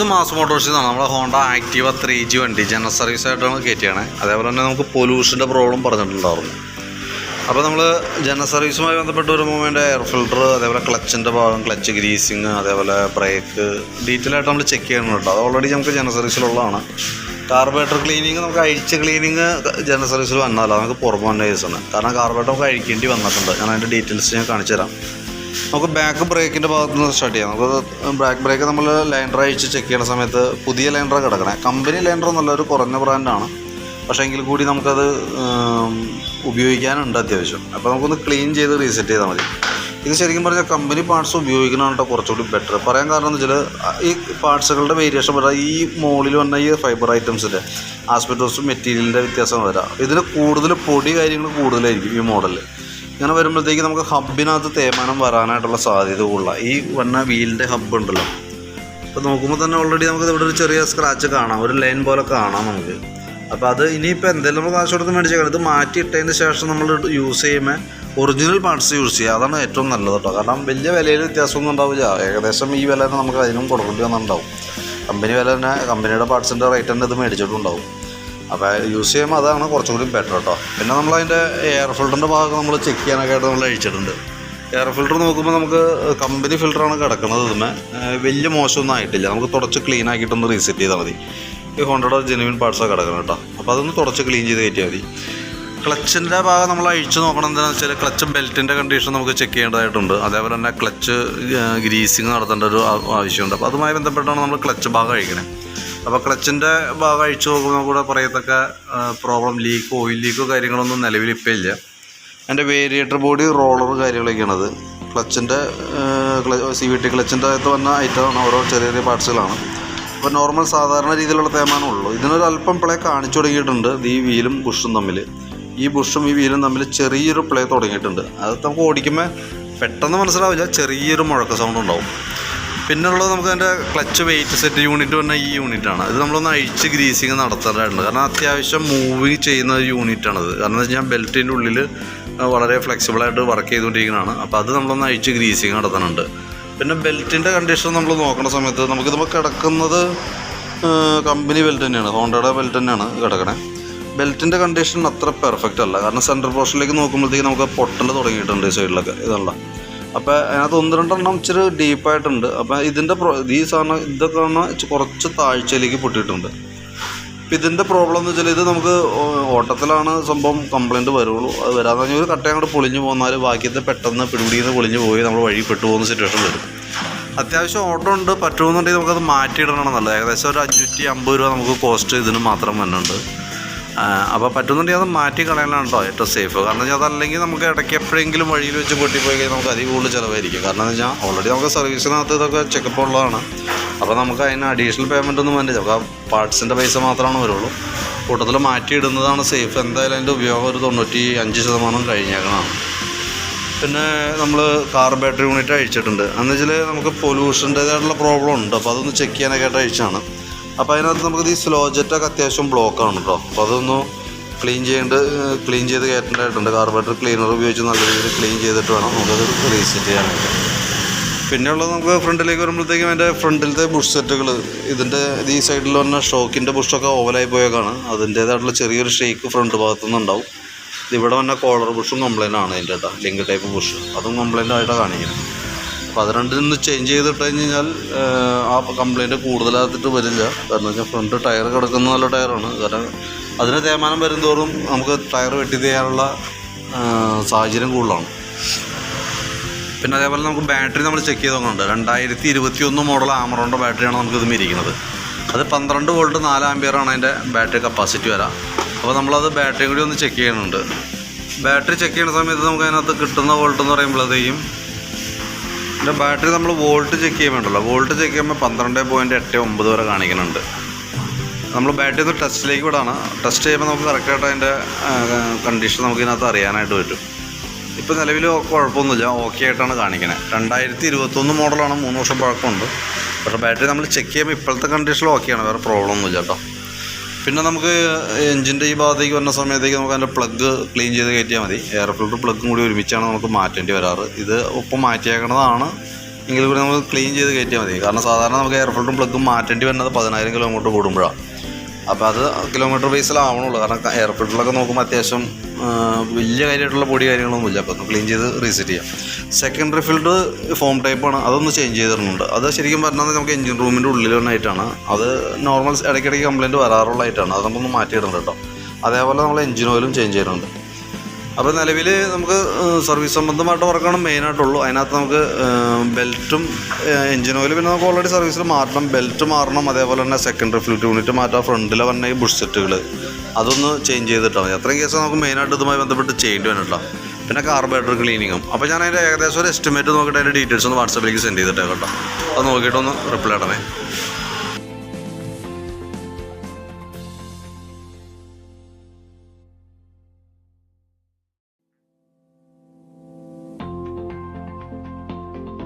ഇത് മാസ് മോട്ടോഴ്സിൽ നിന്നാണ് നമ്മുടെ ഹോണ്ട ആക്റ്റീവ ത്രീ ജി വണ്ടി ജനറൽ സർവീസ് നമ്മൾ കയറ്റിയാണ്. അതേപോലെ തന്നെ നമുക്ക് പൊല്യൂഷന്റെ പ്രോബ്ലം പറഞ്ഞിട്ടുണ്ടായിരുന്നു. അപ്പോൾ നമ്മൾ ജനറൽ സർവീസുമായി ബന്ധപ്പെട്ട് വരുമ്പോൾ അതിന്റെ എയർ ഫിൽട്ടർ അതേപോലെ ക്ലച്ചിന്റെ ഭാഗം ക്ലച്ച് ഗ്രീസിങ് അതേപോലെ ബ്രേക്ക് ഡീറ്റെയിൽ ആയിട്ട് നമ്മൾ ചെക്ക് ചെയ്യണം കേട്ടോ. അത് ഓൾറെഡി നമുക്ക് ജനറൽ സർവീസിലുള്ളതാണ്. കാർബേറ്റർ ക്ലീനിങ് നമുക്ക് അഴിച്ച ക്ലീനിങ് ജനറൽ സർവീസിൽ വന്നതല്ല നമുക്ക് പുറമെ വന്ന കേസാണ് കാരണം കാർബേറ്റർ നമുക്ക് അഴിക്കേണ്ടി വന്നിട്ടുണ്ട്. ഞാൻ അതിന്റെ ഡീറ്റെയിൽസ് ഞാൻ കാണിച്ചു തരാം നമുക്ക് ബാക്ക് ബ്രേക്കിന്റെ ഭാഗത്ത് നിന്ന് സ്റ്റാർട്ട് ചെയ്യാം. നമുക്ക് ബാക്ക് ബ്രേക്ക് നമ്മൾ ലൈൻഡർ അഴിച്ച് ചെക്ക് ചെയ്യുന്ന സമയത്ത് പുതിയ ലൈൻഡർ കിടക്കണേ. കമ്പനി ലൈൻഡർ ഒരു കുറഞ്ഞ ബ്രാൻഡാണ് പക്ഷേ എങ്കിൽ കൂടി നമുക്കത് ഉപയോഗിക്കാനുണ്ട് അത്യാവശ്യം. അപ്പോൾ നമുക്കൊന്ന് ക്ലീൻ ചെയ്ത് റീസെറ്റ് ചെയ്താൽ മതി. ഇത് ശരിക്കും പറഞ്ഞാൽ കമ്പനി പാർട്സ് ഉപയോഗിക്കുന്നതാണ് കേട്ടോ കുറച്ചുകൂടി ബെറ്റർ പറയാൻ കാരണം എന്ന് വെച്ചാൽ ഈ പാർട്സുകളുടെ വേരിയേഷൻ വരാം ഈ മോളിൽ വന്ന ഈ ഫൈബർ ഐറ്റംസിന്റെ ആസ്പെറ്റോസും മെറ്റീരിയലിന്റെ വ്യത്യാസം വരാം. ഇതിന് കൂടുതൽ പൊടി കാര്യങ്ങൾ കൂടുതലായിരിക്കും ഈ മോഡലിൽ ഇങ്ങനെ വരുമ്പോഴത്തേക്ക് നമുക്ക് ഹബിനകത്ത് തേയ്മാനം വരാനായിട്ടുള്ള സാധ്യത കൂടുതല. ഈ വന്ന വീലിന്റെ ഹബ് ഉണ്ടല്ലോ. അപ്പോൾ നോക്കുമ്പോൾ തന്നെ ഓൾറെഡി നമുക്ക് ഇവിടെ ഒരു ചെറിയ സ്ക്രാച്ച് കാണാം. ഒരു ലൈൻ പോലെ കാണാം നമുക്ക്. അപ്പോൾ അത് ഇനിയിപ്പോൾ എന്തെങ്കിലും നമ്മൾ കാശ് കൊടുത്ത് മേടിച്ചേക്കാം. ഇത് മാറ്റിയിട്ടതിന് ശേഷം നമ്മൾ യൂസ് ചെയ്യുമ്പോൾ ഒറിജിനൽ പാർട്സ് യൂസ് ചെയ്യുക അതാണ് ഏറ്റവും നല്ലത് കേട്ടോ. കാരണം വലിയ വിലയിൽ വ്യത്യാസമൊന്നും ഉണ്ടാവില്ല. ഏകദേശം ഈ വില തന്നെ നമുക്ക് അതിനും കൊടുക്കേണ്ടി വന്നിട്ടുണ്ടാവും. കമ്പനി വില തന്നെ കമ്പനിയുടെ പാർട്സിന്റെ റേറ്റ് തന്നെ ഇത് മേടിച്ചിട്ടുണ്ടാവും. അപ്പോൾ യൂസ് ചെയ്യുമ്പോൾ അതാണ് കുറച്ചും കൂടി ബെറ്റർ കേട്ടോ പിന്നെ നമ്മൾ അതിന്റെ എയർ ഫിൽറ്ററിന്റെ ഭാഗം നമ്മൾ ചെക്ക് ചെയ്യാനൊക്കെ ആയിട്ട് നമ്മൾ അഴിച്ചിട്ടുണ്ട്. എയർ ഫിൽറ്റർ നോക്കുമ്പോൾ നമുക്ക് കമ്പനി ഫിൽറ്ററാണ് കിടക്കുന്നത് ഇതിന് വലിയ മോശമൊന്നും ആയിട്ടില്ല. നമുക്ക് തുടച്ച് ക്ലീൻ ആക്കിയിട്ടൊന്ന് റീസെറ്റ് ചെയ്താൽ മതി. ഈ ഹോണ്ടയുടെ ജെനുവിൻ പാർട്സാണ് കിടക്കുന്നത് കേട്ടോ അപ്പോൾ അതൊന്ന് തുടച്ച് ക്ലീൻ ചെയ്ത് കയറ്റിയാൽ മതി. ക്ലച്ചിന്റെ ഭാഗം നമ്മൾ അഴിച്ച് നോക്കണം എന്താണെന്ന് വെച്ചാൽ ക്ലച്ച് ബെൽറ്റിന്റെ കണ്ടീഷൻ നമുക്ക് ചെക്ക് ചെയ്യേണ്ടതായിട്ടുണ്ട്. അതേപോലെ തന്നെ ക്ലച്ച് ഗ്രീസിങ് നടത്തേണ്ട ഒരു ആവശ്യമുണ്ട്. അപ്പോൾ അതുമായി ബന്ധപ്പെട്ടാണ് നമ്മൾ ക്ലച്ച് ഭാഗം അഴിക്കണേ. അപ്പോൾ ക്ലച്ചിന്റെ ഭാഗം അഴിച്ചു നോക്കുമ്പോൾ കൂടെ പറയത്തക്ക പ്രോബ്ലം ലീക്ക് ഓയിൽ ലീക്കോ കാര്യങ്ങളൊന്നും നിലവിൽ ഇപ്പോൾ ഇല്ല. എന്റെ വേരിയേറ്റർ ബോഡി റോളർ കാര്യങ്ങളൊക്കെയാണത്. ക്ലച്ചിന്റെ സി വി ടി ക്ലച്ചിന്റെ അകത്ത് വന്ന ഐറ്റമാണ് ഓരോ ചെറിയ ചെറിയ പാർട്സുകളാണ് അപ്പോൾ നോർമൽ സാധാരണ രീതിയിലുള്ള തേമാനം ഉള്ളൂ. ഇതിനൊരു അല്പം പ്ലേ കാണിച്ചു തുടങ്ങിയിട്ടുണ്ട് ഈ വീലും ബുഷും തമ്മിൽ. ഈ ബുഷും ഈ വീലും തമ്മിൽ ചെറിയൊരു പ്ലേ തുടങ്ങിയിട്ടുണ്ട്. അത് നമുക്ക് ഓടിക്കുമ്പോൾ പെട്ടെന്ന് മനസ്സിലാവില്ല ചെറിയൊരു മുഴക്ക സൗണ്ട് ഉണ്ടാവും. പിന്നെ ഉള്ളത് നമുക്ക് അതിന്റെ ക്ലച്ച് വെയിറ്റ് സെറ്റ് യൂണിറ്റ് പറഞ്ഞാൽ ഈ യൂണിറ്റാണ് ഇത് നമ്മളൊന്ന് അഴിച്ച് ഗ്രീസിങ് നടത്തേണ്ടതുണ്ട് കാരണം അത്യാവശ്യം മൂവ് ചെയ്യുന്ന ഒരു യൂണിറ്റാണത് കാരണം എന്ന് വെച്ചാൽ ബെൽറ്റിന്റെ ഉള്ളിൽ വളരെ ഫ്ലെക്സിബിളായിട്ട് വർക്ക് ചെയ്തുകൊണ്ടിരിക്കുന്നതാണ് അപ്പോൾ അത് നമ്മളൊന്ന് അഴിച്ച് ഗ്രീസിങ് നടത്താനുണ്ട്. പിന്നെ ബെൽറ്റിന്റെ കണ്ടീഷൻ നമ്മൾ നോക്കുന്ന സമയത്ത് നമുക്കിത് കിടക്കുന്നത് കമ്പനി ബെൽറ്റ് തന്നെയാണ്. ഹോണ്ടയുടെ ബെൽറ്റ് തന്നെയാണ് കിടക്കണേ. ബെൽറ്റിന്റെ കണ്ടീഷൻ അത്ര പെർഫെക്റ്റ് അല്ല. കാരണം സെൻട്രൽ പോർഷനിലേക്ക് നോക്കുമ്പോഴത്തേക്ക് നമുക്ക് പൊട്ടൽ തുടങ്ങിയിട്ടുണ്ട് സൈഡിലൊക്കെ ഇതല്ല. അപ്പോൾ അതിനകത്ത് ഒന്ന് രണ്ടെണ്ണം ഇച്ചിരി ഡീപ്പായിട്ടുണ്ട് അപ്പോൾ ഇതിന്റെ പ്രോ ഈ സാധനം ഇതൊക്കെ കുറച്ച് താഴ്ചയിലേക്ക് പൊട്ടിയിട്ടുണ്ട്. അപ്പം ഇതിന്റെ പ്രോബ്ലം എന്ന് വെച്ചാൽ ഇത് നമുക്ക് ഓട്ടത്തിലാണ് സംഭവം കംപ്ലയിന്റ് വരുള്ളൂ. അത് വരാതെ ഒരു കട്ട അങ്ങോട്ട് പൊളിഞ്ഞു പോന്നാൽ ബാക്കിയത്തെ പെട്ടെന്ന് പിടിപിടിയിൽ പൊളിഞ്ഞു പോയി നമ്മൾ വഴി പെട്ടു പോകുന്ന സിറ്റുവേഷൻ വരും. അത്യാവശ്യം ഓട്ടം ഉണ്ട് പറ്റുമെന്നുണ്ടെങ്കിൽ നമുക്കത് മാറ്റിയിടണം നല്ലത്. ഏകദേശം ഒരു അഞ്ഞൂറ്റി അമ്പത് രൂപ നമുക്ക് കോസ്റ്റ് ഇതിന് മാത്രം വരുന്നുണ്ട് അപ്പോൾ പറ്റുന്നുണ്ടെങ്കിൽ അത് മാറ്റി കളയാനാണ് കേട്ടോ ഏറ്റവും സേഫ് കാരണം വെച്ചാൽ അതല്ലെങ്കിൽ നമുക്ക് ഇടയ്ക്ക് എപ്പോഴെങ്കിലും വഴിയിൽ വെച്ച് പൊട്ടിപ്പോയി കഴിഞ്ഞാൽ നമുക്ക് അതിൽ കൂടുതൽ ചിലവായിരിക്കും. കാരണം എന്ന് വെച്ചാൽ ഓൾറെഡി നമുക്ക് സർവീസിനകത്ത് ഇതൊക്കെ ചെക്കപ്പ് ഉള്ളതാണ്. അപ്പോൾ നമുക്ക് അതിന് അഡീഷണൽ പേയ്മെന്റ് ഒന്നും വേണ്ട നമുക്ക് ആ പാർട്സിന്റെ പൈസ മാത്രമാണ് വരുള്ളൂ. കൂട്ടത്തിൽ മാറ്റിയിടുന്നതാണ് സേഫ് എന്തായാലും അതിന്റെ ഉപയോഗം ഒരു തൊണ്ണൂറ്റി അഞ്ച് ശതമാനം കഴിഞ്ഞേക്കണം. പിന്നെ നമ്മൾ കാർ ബാറ്ററി യൂണിറ്റ് അഴിച്ചിട്ടുണ്ട്. എന്ന് വെച്ചാൽ നമുക്ക് പൊല്യൂഷന്റേതായിട്ടുള്ള പ്രോബ്ലം ഉണ്ട്. അപ്പോൾ അതൊന്ന് ചെക്ക് ചെയ്യാനൊക്കെ ആയിട്ട് അഴിച്ചാണ് അപ്പോൾ അതിനകത്ത് നമുക്ക് ഈ സ്ലോ ജെറ്റൊക്കെ അത്യാവശ്യം ബ്ലോക്കാണ് കേട്ടോ അപ്പോൾ അതൊന്ന് ക്ലീൻ ചെയ്യേണ്ട ക്ലീൻ ചെയ്ത് കയറ്റേണ്ടതായിട്ടുണ്ട്. കാർബറേറ്റർ ക്ലീനർ ഉപയോഗിച്ച് നല്ല രീതിയിൽ ക്ലീൻ ചെയ്തിട്ട് വേണം നമുക്കത് റീസെറ്റ് ചെയ്യാനായിട്ട്. പിന്നെയുള്ളത് നമുക്ക് ഫ്രണ്ടിലേക്ക് വരുമ്പോഴത്തേക്കും അതിന്റെ ഫ്രണ്ടിലത്തെ ബുഷ് സെറ്റുകൾ ഇതിന്റെ ഈ സൈഡിൽ വന്ന ഷോക്കിന്റെ ബുഷൊക്കെ ഓവലായി പോയേക്കാണ്. അതിന്റേതായിട്ടുള്ള ചെറിയൊരു ഷേക്ക് ഫ്രണ്ട് ഭാഗത്തു നിന്നുണ്ടാവും. ഇവിടെ വന്ന കോളർ ബുഷും കംപ്ലൈന്റ് ആണ് അതിന്റെ ലിങ്ക് ടൈപ്പ് ബുഷ് അതും കംപ്ലൈന്റ് ആയിട്ടാണ് കാണിക്കുന്നത്. അപ്പോൾ അത് രണ്ടിൽ നിന്ന് ചേഞ്ച് ചെയ്തിട്ട് കഴിഞ്ഞാൽ ആ കംപ്ലൈന്റ് കൂടുതലാകത്തിട്ട് വരില്ല. കാരണം വെച്ചാൽ ഫ്രണ്ട് ടയർ കിടക്കുന്ന നല്ല ടയറാണ് കാരണം അതിന് തേമാനം വരുന്തോറും നമുക്ക് ടയർ വെട്ടി ചെയ്യാനുള്ള സാഹചര്യം കൂടുതലാണ്. പിന്നെ അതേപോലെ നമുക്ക് ബാറ്ററി നമ്മൾ ചെക്ക് ചെയ്ത് നോക്കുന്നുണ്ട് രണ്ടായിരത്തി ഇരുപത്തി ഒന്ന് മോഡൽ ആമറോണിന്റെ ബാറ്ററിയാണ് നമുക്ക് ഇത് ഇരിക്കുന്നത് അത് പന്ത്രണ്ട് വോൾട്ട് നാല് ആംബിയറാണ് അതിന്റെ ബാറ്ററി കപ്പാസിറ്റി വരാം. അപ്പോൾ നമ്മളത് ബാറ്ററി കൂടി ഒന്ന് ചെക്ക് ചെയ്യുന്നുണ്ട്. ബാറ്ററി ചെക്ക് ചെയ്യുന്ന സമയത്ത് നമുക്ക് അതിനകത്ത് കിട്ടുന്ന വോൾട്ട് എന്ന് പറയുമ്പോഴത്തേക്കും ഇതിന്റെ ബാറ്ററി നമ്മൾ വോൾട്ട് ചെക്ക് ചെയ്യുമ്പോണ്ടല്ലോ. വോൾട്ട് ചെക്ക് ചെയ്യുമ്പോൾ പന്ത്രണ്ട് പോയിന്റ് എട്ട് ഒമ്പത് വരെ കാണിക്കുന്നുണ്ട്. നമ്മൾ ബാറ്ററി ഒന്ന് ടെസ്റ്റിലേക്ക് വിടാണ്. ടെസ്റ്റ് ചെയ്യുമ്പോൾ നമുക്ക് കറക്റ്റായിട്ട് അതിന്റെ കണ്ടീഷൻ നമുക്ക് ഇതിനകത്ത് അറിയാനായിട്ട് പറ്റും. ഇപ്പോൾ നിലവിൽ കുഴപ്പമൊന്നുമില്ല. ഓക്കെ ആയിട്ടാണ് കാണിക്കുന്നത് രണ്ടായിരത്തി ഇരുപത്തൊന്ന് മോഡലാണ് മൂന്ന് വർഷം പഴക്കമുണ്ട്. പക്ഷേ ബാറ്ററി നമ്മൾ ചെക്ക് ചെയ്യുമ്പോൾ ഇപ്പോഴത്തെ കണ്ടീഷനിൽ ഓക്കെയാണ് വേറെ പ്രോബ്ലം ഒന്നുമില്ല കേട്ടോ. പിന്നെ നമുക്ക് എഞ്ചിന്റെ ഈ ഭാഗത്തേക്ക് വരുന്ന സമയത്തേക്ക് നമുക്ക് അതിന്റെ പ്ലഗ് ക്ലീൻ ചെയ്ത് കയറ്റിയാൽ മതി. എയർ ഫിൽട്ടർ പ്ലഗും കൂടി ഒരുമിച്ചാണ് നമുക്ക് മാറ്റേണ്ടി വരാറ്. ഇത് ഒപ്പം മാറ്റിയേക്കണതാണ്. എങ്കിൽ കൂടി നമുക്ക് ക്ലീൻ ചെയ്ത് കയറ്റിയാൽ മതി. കാരണം സാധാരണ നമുക്ക് എയർ ഫിൽട്ടറും പ്ലഗും മാറ്റേണ്ടി വരുന്നത് പതിനായിരം കിലോമീറ്റർ കൂടുമ്പോഴാണ്. അപ്പോൾ അത് കിലോമീറ്റർ ബേസിലാവണുള്ളൂ കാരണം എയർപോർട്ടിലൊക്കെ നോക്കുമ്പോൾ അത്യാവശ്യം വലിയ കാര്യമായിട്ടുള്ള പൊടി കാര്യങ്ങളൊന്നുമില്ല. അപ്പോൾ ഒന്ന് ക്ലീൻ ചെയ്ത് റീസെറ്റ് ചെയ്യാം. സെക്കൻഡറി റിഫിൽഡ് ഫോം ടൈപ്പാണ് അതൊന്ന് ചേഞ്ച് ചെയ്ത് തരുന്നുണ്ട് അത് ശരിക്കും പറഞ്ഞാൽ നമുക്ക് എഞ്ചിൻ റൂമിന്റെ ഉള്ളിൽ വന്നായിട്ടാണ് അത് നോർമൽ ഇടയ്ക്കിടയ്ക്ക് കംപ്ലയിന്റ് വരാറുള്ള ആയിട്ടാണ് അത് നമുക്കൊന്ന് മാറ്റിയിടുന്നുണ്ട് കേട്ടോ. അതേപോലെ നമ്മൾ എഞ്ചിൻ ഓയിലും ചേഞ്ച് ചെയ്യുന്നുണ്ട് അപ്പോൾ നിലവിൽ നമുക്ക് സർവീസ് സംബന്ധമായിട്ട് വർക്കാണ് മെയിനായിട്ടുള്ളൂ അതിനകത്ത് നമുക്ക് ബെൽറ്റും എഞ്ചിൻ ഓയിൽ പിന്നെ നമുക്ക് ഓൾറെഡി സർവീസിൽ മാറ്റണം. ബെൽറ്റ് മാറണം. അതേപോലെ തന്നെ സെക്കൻഡറി ഫ്ലൂട്ട് യൂണിറ്റ് മാറ്റാം. ഫ്രണ്ടിലെ വന്ന ഈ ബുഷ് സെറ്റുകൾ അതൊന്ന് ചേഞ്ച് ചെയ്തിട്ടാൽ മതി. അത്രയും കേസ് നമുക്ക് മെയിനായിട്ട് ഇതുമായി ബന്ധപ്പെട്ട് ചെയ്യേണ്ടി വരും കേട്ടോ പിന്നെ കാർബറേറ്റർ ക്ലീനിങ്ങും അപ്പോൾ ഞാൻ അതിന്റെ ഏകദേശം ഒരു എസ്റ്റിമേറ്റ് നോക്കിയിട്ട് അതിന്റെ ഡീറ്റെയിൽസ് ഒന്ന് വാട്സാപ്പിലേക്ക് സെൻഡ് ചെയ്തിട്ടേ കേട്ടോ. അത് നോക്കിയിട്ടൊന്ന് റിപ്ലൈ ഇടണേ.